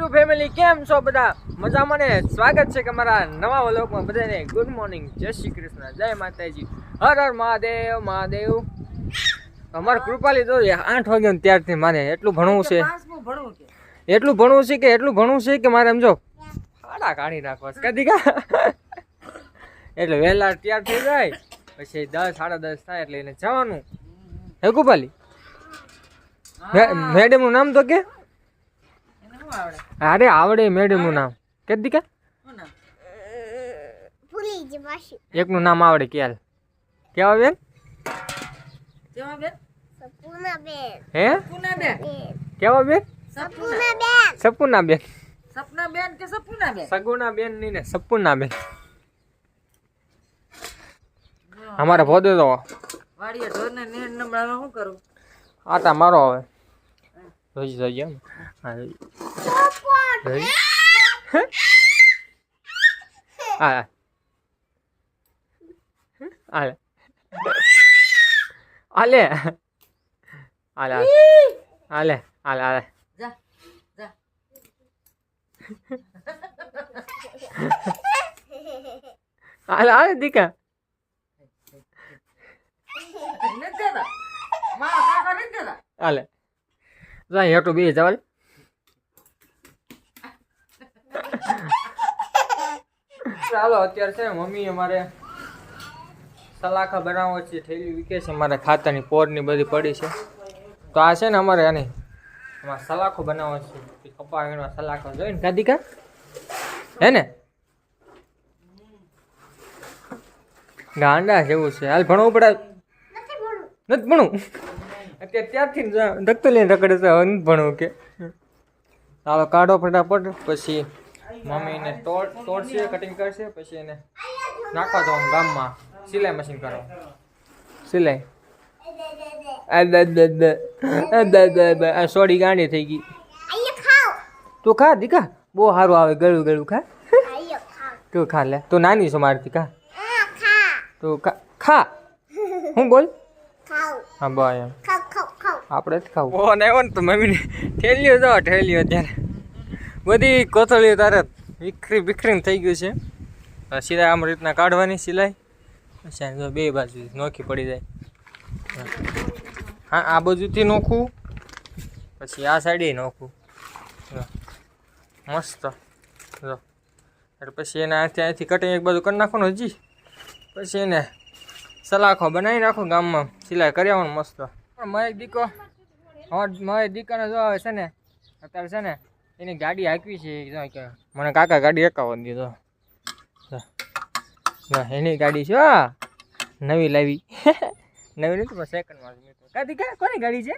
YouTube family કેમ છો બધા? મજામાં ને? સ્વાગત છે કે મારા નવા વ્લોગમાં બધાને. ગુડ મોર્નિંગ જય શ્રી કૃષ્ણ. જય માતાજી. હર હર મહાદેવ મહાદેવ. અમારે કૃપાલી તો આઠ વાગ્યા ત્યારથી મારે એટલું ભણવું છે. એટલું ભણવું છે કે એટલું ભણવું છે કે મારે એમ જો ફાડા કાઢી નાખવા કદી કા? એટલે વહેલા તૈયાર થઈ જાય. પછી દસ સાડા દસ થાય એટલે એને જવાનું. હે કૃપાલી? મેડમનું નામ તો કે? અરે આવડે મેડમનું નામ. કે દીકા? શું નામ? એકનું નામ આવડે કેલ કેવા બેન? જેમાં બેન? હે? સપના બેન કેવા બેન? સપના બેન સપુના બેન સપના બેન કે સપના બેન સગુના બેનની ને સપુના બેન અમારે ભોદે તો વાડીએ ઢોરને નેણ નમળામાં શું કરું? આટા મારો હવે એમ હા જોઈ. જોઈ. હા હાલે હાલે હાલે હાલે હાલે હાલે જા જા હાલે હાલે દીકા નથી દેતા મારા કાકા નથી દેતા હાલે જાય હેઠું બે જવાલ ચાલો અત્યારે છે મમ્મી અમારે સલાખા બનાવો છે, થેલી વિકે છે મારે ખાતાની પોરની બધી પડી છે. તો આ છે ને અમારે આની એમાં સલાખો બનાવો છે. કપા વીણવા સલાખો જોઈ ને કાદિકા હે ને? ગાંડા જેવું છે. હાલ ભણવું પડે નથી ભણવું. અત્યારે ત્યારથી જ ધકતો લઈને રખડે છે ભણવું કે. ચાલો કાઢો ફટાફટ પછી મમ્મીને તોડ તોડશે કટિંગ કરશે પછી એને નાખવા જવાનું ગામમાં. સિલાઈ મશીન કરો. સિલાઈ? આ દ દ દ. આ દ દ દ. આ સોડી ગાંડી થઈ ગઈ. તું ખા દીકા? બહુ સારું આવે ગળું ગળું ખા. તું ખા લે. તું નાની છો મારતી ખા. તું ખા. ખા. હું બોલ? હા બા એમ. આપણે જ ખાવું. ઓ ને ને તો મમ્મીને ઠેલીઓ જાવ, ઠેલીઓ ત્યારે બધી કોથળીઓ તારે વિખરી વિખરીને થઈ ગયું છે. સિલાઈ આમ રીતના કાઢવાની સિલાઈ. પછી બે બાજુ નોખી પડી જાય. હા, આ બાજુથી નોખું. પછી આ સાઈડે નોખું. મસ્ત. જો એટલે પછી એને અહીંથી અહીંથી કટિંગ એક બાજુ કરી નાખવાનું હજી. પછી એને સલાખો બનાવી નાખું ગામમાં. સિલાઈ કરી આવવાનું મસ્ત. મારી દીકો મારી દીકાને જો આવે છે ને, અત્યારે છે ને, એની ગાડી હાંકવી છે મને કાકા ગાડી એકાવન દીધો. એની ગાડી છે. નવી લાવી. નવી નથી, પણ સેકન્ડમાં કા દીકા કોની ગાડી છે?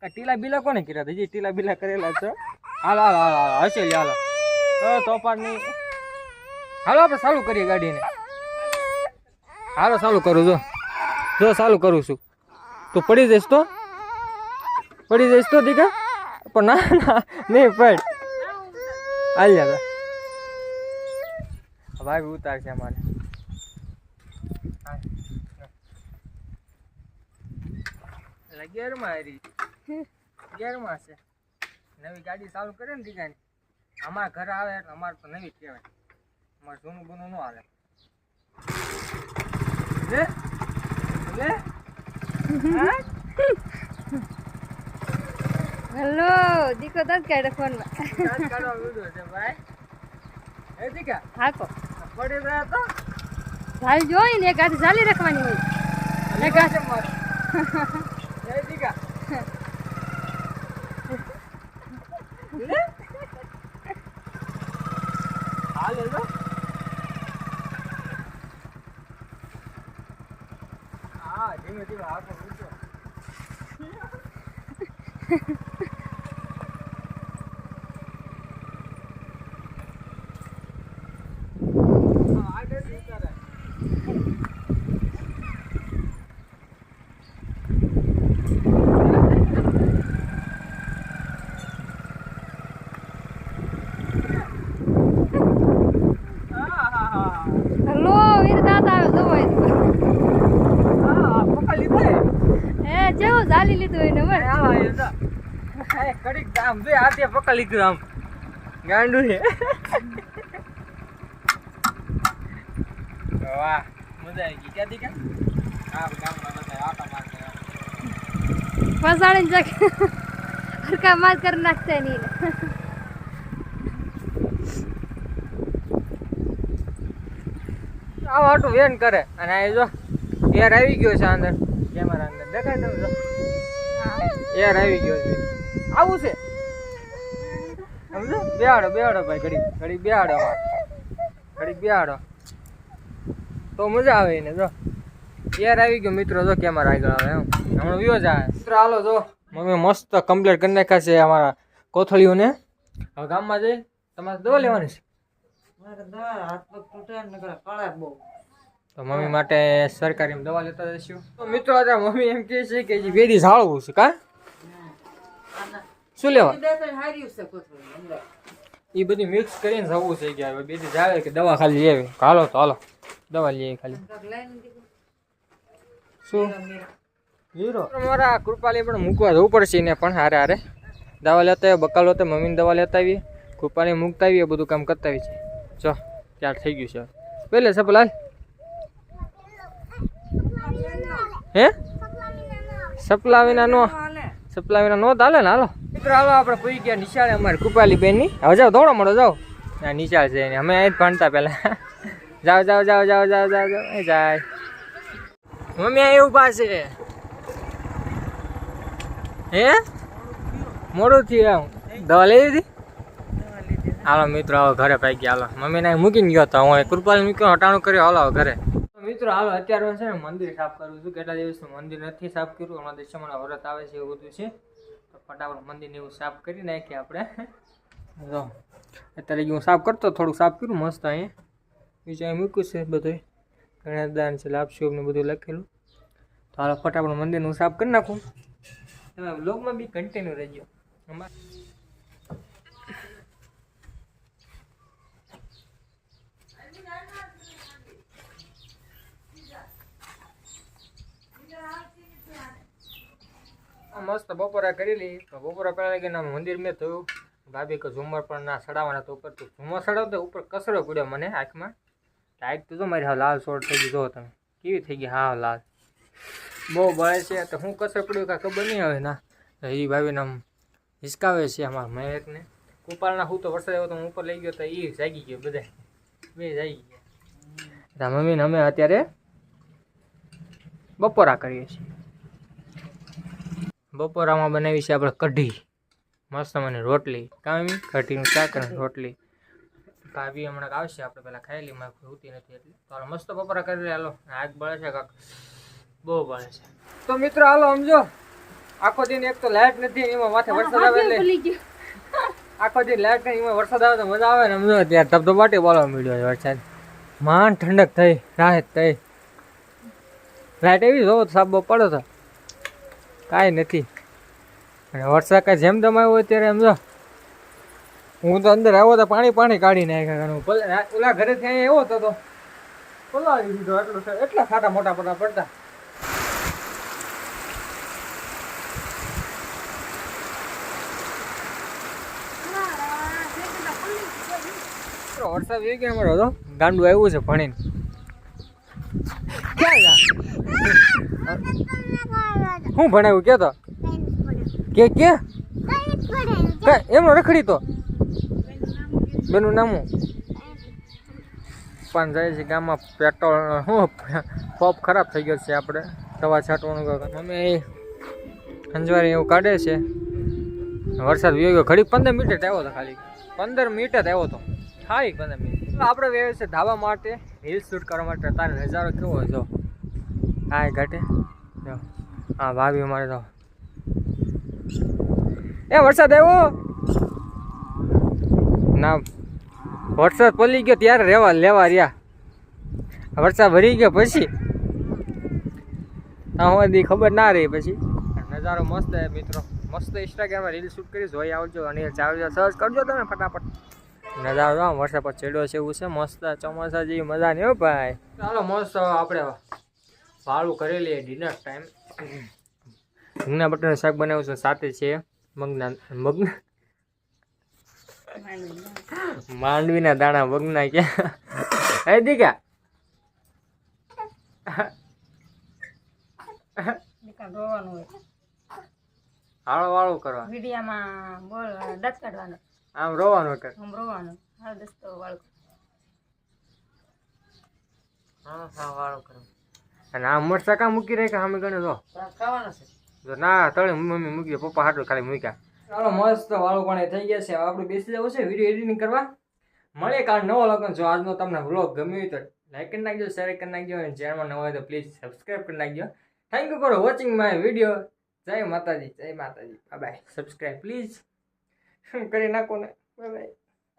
કા ટીલા બીલા કોને કર્યા? હજી ટીલા બીલા કરેલા છે. હાલો હાલો હાલો હાલો હશે હાલો. તોફાનની હાલો, આપણે ચાલુ કરીએ ગાડીને. હાલો, ચાલુ કરું જો જો, ચાલુ કરું છું. તું પડી જઈશ તો? પડી જઈશ તો દીકા? પણ ના ના, નહીં પડ. આવી જા ભાઈ ઉતાર છે અમારે ગેરમાં હારી. ગેરમાં છે નવી ગાડી ચાલુ કરે ને દીકાની. અમારા ઘરે આવે એટલે અમારે તો નવી કહેવાય. અમારે જૂનું બૂનું ન હાલે. લે લે? હેલો દીકો તો જ કાઢે ફોનમાં માં. જોઈ ને એક હાથે ચાલી રાખવાની હોય એક હાથે એ દીકા લે હાલે લો હા ધીમે ધીમે હાથો ઊંચો હા, આગળ ઉતારે. હા, હા, હા. હેલો વીર દાંત આવે જવો હોય હા, પકડી લીધે. એ જેવું એ આમ બે હાથે પકડી લીધું આમ. ગાંડું છે. વાહ મજા આવી ગઈ. ક્યાંથી ક્યાં? હા ગામમાં બધા આટા મારતા ફસાડીને જગ હરકા માર કરી નાખતા નહીં. આવો આટું વેન કરે. અને આ જો એર આવી ગયો છે અંદર. કેમેરા અંદર. દેખાય તમે જો એર આવી ગયો છે. આવું છે? સમજો બેહાડો બેહાડો ભાઈ ઘડી ઘડી બેહાડો ઘડી બેહાડો. તો મજા આવે એને, જો. એર આવી ગયો મિત્રો, જો કેમેરા આગળ આવે, એમ. હમણાં વ્યૂ જ આવે મિત્રો, હાલો, જો. મમ્મી મસ્ત કમ્પ્લીટ કરી નાખ્યા છે અમારા કોથળીઓને. હવે ગામમાં જઈ તમારે દવા લેવાની છે? હાથ પગ તૂટે ને નકર બહુ. તો મમ્મી માટે સરકારી દવા લેતા જઈશું. તો મિત્રો આજે મમ્મી એમ કહે છે કે હજી વેદી ઝાળવું છે કા? શું લેવા? એ બધી મિક્સ કરીને જવું છે કે હવે બેદી જાવે કે દવા ખાલી લેવી હાલો તો હાલો. દવા લઈએ ખાલી. શું. હીરો મારા કૃપાલી પણ મૂકવા જવું પડશે એને પણ હારે હારે. દવા લેતા આવીએ બકાલ હોતે મમ્મીને દવા લેતા આવીએ. કૃપાલી મૂકતા આવીએ બધું કામ કરતા આવીએ છે જો ત્યાર થઈ ગયું છે. પહેલે સપલ હાલ હે? સપલા વિના નો હાલે. સપલા વિના નો ચાલે ને હાલો. મિત્રો હાલો આપણે પૂરી ગયા નિશાળે અમારે કૃપાલી બેનની. હવે જાઓ દોડો મળો જાઓ. ના નિશાળ છે એની. અમે અહીં જ ભણતા પહેલાં. જાઓ જાઓ જાઓ જાઓ જાઓ જાઓ જાઓ. એ જાય. મમ્મી અહીં ઊભા છે. હે? મોડું થયું આમ દવા લઈ લીધી? હાલો મિત્રો હવે ઘરે પાઈ ગયા. હાલો. મમ્મીને મૂકીને ગયો હતો હું કૃપાલી મૂક્યો હટાણું કર્યો. હાલો ઘરે. મિત્રો, હાલ અત્યારે છે ને મંદિર સાફ કરું છું. કેટલા દિવસનું મંદિર નથી સાફ કર્યું? હમણાં દશામાના વ્રત આવે છે એવું બધું છે. તો ફટાફટ મંદિરને એવું સાફ કરી નાખીએ આપણે. જો, અત્યારે હું સાફ કરતો થોડુંક સાફ કર્યું, મસ્ત અહીંયા. બીજું મૂક્યું છે બધું ગણેશદાન છે લાપશુભ ને બધું લખેલું. તો હાલ, ફટાફટ મંદિરનું સાફ કરી નાખું. તમે બ્લોગમાં બી કન્ટિન્યુ રહેજો. અમારે મસ્ત બપોરા કરેલી. તો બપોરા પહેલા લગીને ના મંદિર મેં થયું ભાભી કે ઝુમર પણ ના સડાવવાના તો ઉપર તો ઝુમર સડાવતો ઉપર કસરો પડ્યો મને આંખમાં. આંખ તો મારી હા લાલ શોર્ટ થઈ ગઈ, જો તમે. કેવી થઈ ગઈ હા લાલ. બહુ બળે છે તો હું કસર પડ્યું કાંઈ ખબર નહીં આવે ના. એ ભાભીને આમ હિસકાવે છે અમારા મહેકને કુપાલના હું તો વરસાદ આવ્યો તો હું ઉપર લઈ ગયો તો એ જાગી ગયો બધા બે જાગી ગયા. મમ્મીને અમે અત્યારે બપોરા કરીએ છીએ. બપોરામાં બનાવી છે આપણે કઢી. મસ્ત મને રોટલી. કામી કઢીનું શાક અને રોટલી. ભાભી હમણાં આવશે આપણે પહેલાં ખાયેલી માં કોઈ હોતી નથી એટલે. તો મસ્ત બપોરા કરી હાલો. આગ બળે છે કાક. બહુ બળે છે. તો મિત્રો હાલો સમજો. આખો દિન એક તો લાઇટ નથી એમાં માથે વરસાદ આવે એટલે. આખો દિન લાઇટ નહીં એમાં વરસાદ આવે તો મજા આવે ને સમજો. ત્યારે ધબધબાટી બોલવા મળ્યો છે વરસાદ. માંડ ઠંડક થઈ રાહત થઈ. લાઇટ એવી જોવો તો સાબો પડો તો. કાંઈ નથી. અને વરસાદ કાંઈ જેમ તેમ હોય ત્યારે એમ જો. હું તો અંદર આવ્યો તો પાણી પાણી કાઢી નાખ્યા ઓલા ઘરેથી અહીંયા આવ્યો હતો તો પલાળી દીધો એટલો એટલા ખાટા મોટા મોટા પડતા. વરસાદ વી ગયો અમારો તો ગાંડું આવ્યું છે ભણીને ક્યાં જા શું ભણાવ્યું? કે તો કે? કે, એમનો રખડી તો? બેનું નામ પણ જાય છે ગામમાં પેટ્રોલ શું પોપ ખરાબ થઈ ગયો છે આપણે. દવા છાંટવાનું. મમ્મી અંજવારી એવું કાઢે છે. વરસાદ વી ગયો. ઘડી પંદર મિનિટ જ આવ્યો હતો ખાલી. પંદર મિનિટ જ આવ્યો હતો ખાલી પંદર મિનિટ આપણે વ્યવ છે ધાબા માટે હિલ શૂટ કરવા માટે તારે નજારો કેવો જો. હા ઘાટે. હા ભાભી અમારે તો. એ વરસાદ આવ્યો? ના, વરસાદ પલી ગયો ત્યારે રહેવા લેવા રહ્યા. વરસાદ ભરી ગયો પછી. સુધી ખબર ના રહી પછી. નજારો મસ્ત હે મિત્રો. મસ્ત ઇન્સ્ટાગ્રામમાં રીલ શૂટ કરી, જોઈ આવજો અને ચાલજો સર્ચ કરજો તમે ફટાફટ. નજારો આમ વરસાદ પર ચડ્યો છે એવું છે. મસ્ત ચોમાસા જેવી મજા નહીં ભાઈ. ચાલો મસ્ત આપણે વાળું કરેલી ડિનર ટાઈમ રીંગણા બટાનું શાક બનાવ્યું છે સાથે છે મગના મગ માંડવીના દાણા મગના ક્યાં? હે દીકા? હાળો વાળો કરવા. વિડીયામાં બોલ દાંત કાઢવાનો. આમ રોવાનું કર. આમ રોવાનું. હા દોસ્તો વાળકો હા હા વાળો કરવા અને આ મરચા કાં મૂકી રાખ્યા અમે સામે ગણે જો ખાવાના છે. જો ના તળે મમ્મી મૂકી પપ્પા હાટું ખાલી મૂક્યા. ચાલો મસ્ત વાળું પણ થઈ ગયા છે. આપણે બેસી જવું છે વીડિયો એડિટિંગ કરવા. મળે કાલ નવો લગન જો આજનો તમને વ્લોગ ગમ્યો હોય તો લાઈક કરી નાખજો શેર કરી નાખજો અને ચેનલમાં નવો હોય તો પ્લીઝ સબસ્ક્રાઈબ કરી નાખજો. Thank you for watching my video જય માતાજી જય માતાજી. બાય સબસ્ક્રાઈબ પ્લીઝ કરી નાખો ને? Bye bye